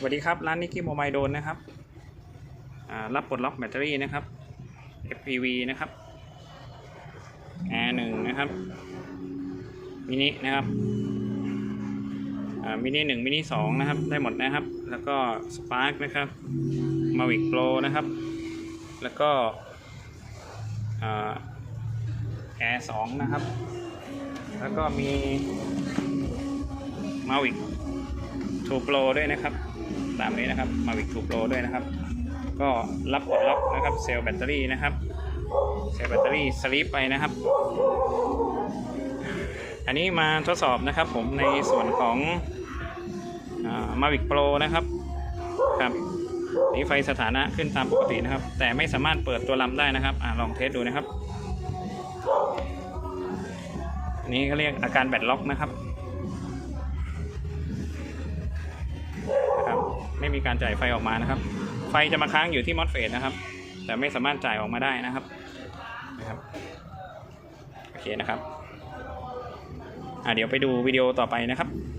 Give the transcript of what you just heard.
สวัสดีครับ ร้านนิกกี้โมบายโดนนะครับรับปลดล็อกแบตเตอรี่นะครับ FPV นะครับ R หนึ่งนะครับมินินะครับมินิหนึ่งมินิสองนะครับ ได้หมดนะครับ แล้วก็ Spark นะครับ Mavic Pro นะครับ แล้วก็อ่า Air สองนะครับ แล้วก็มี Mavic 2 Pro ด้วยนะครับ ตามนี้นะครับ Mavic 2 Pro ด้วยนะครับ ก็รับปลดล็อกนะครับเซลล์แบตเตอรี่นะครับเซลล์แบตเตอรี่สลีปไปนะครับ อันนี้มาทดสอบนะครับผมในส่วนของอ่า Mavic Pro นะครับครับนี่ไฟสถานะขึ้นตามปกตินะครับ แต่ไม่สามารถเปิดตัวลำได้นะครับอลองเทสดูนะครับ อันนี้เขาเรียกอาการแบตล็อกนะครับ ไม่มีการจ่ายไฟออกมานะครับ ไฟจะมาค้างอยู่ที่มอสเฟตนะครับ แต่ไม่สามารถจ่ายออกมาได้นะครับนะครับโอเคนะครับอ่าเดี๋ยวไปดูวิดีโอต่อไปนะครับ